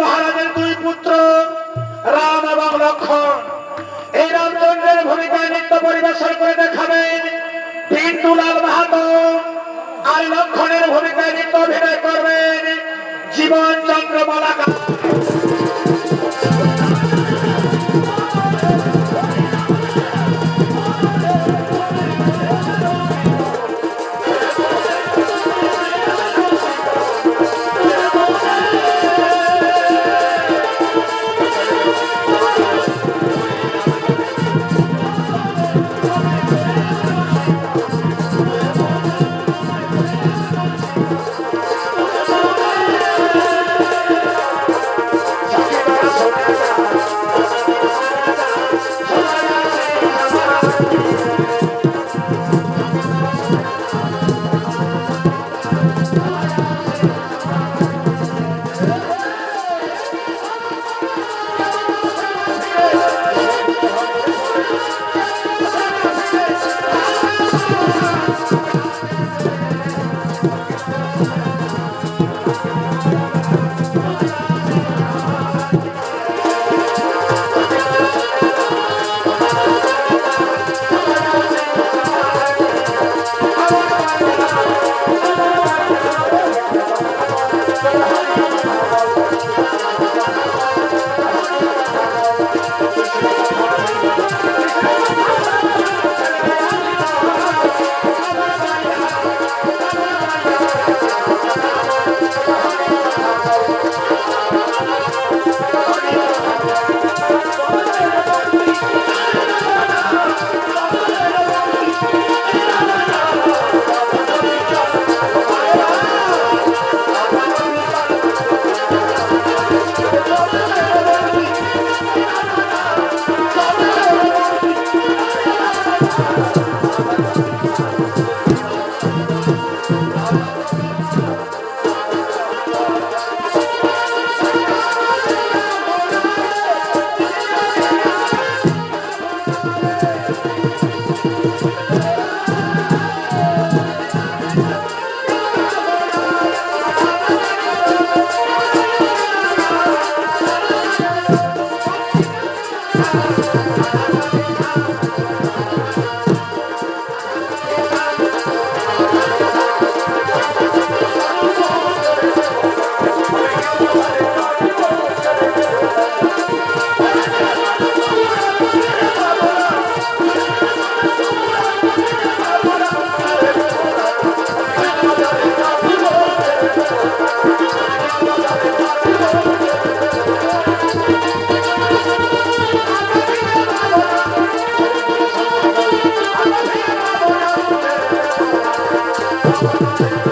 মহারাজের দুই পুত্র, রাম এবং লক্ষণ এই রামচন্দ্রের ভূমিকায় নৃত্য পরিবেশন করে দেখাবেন পিন্টুলাল মাহাতো। আর লক্ষণের ভূমিকায় নৃত্য অভিনয় করবেন জীবন চন্দ্র মালাকা って。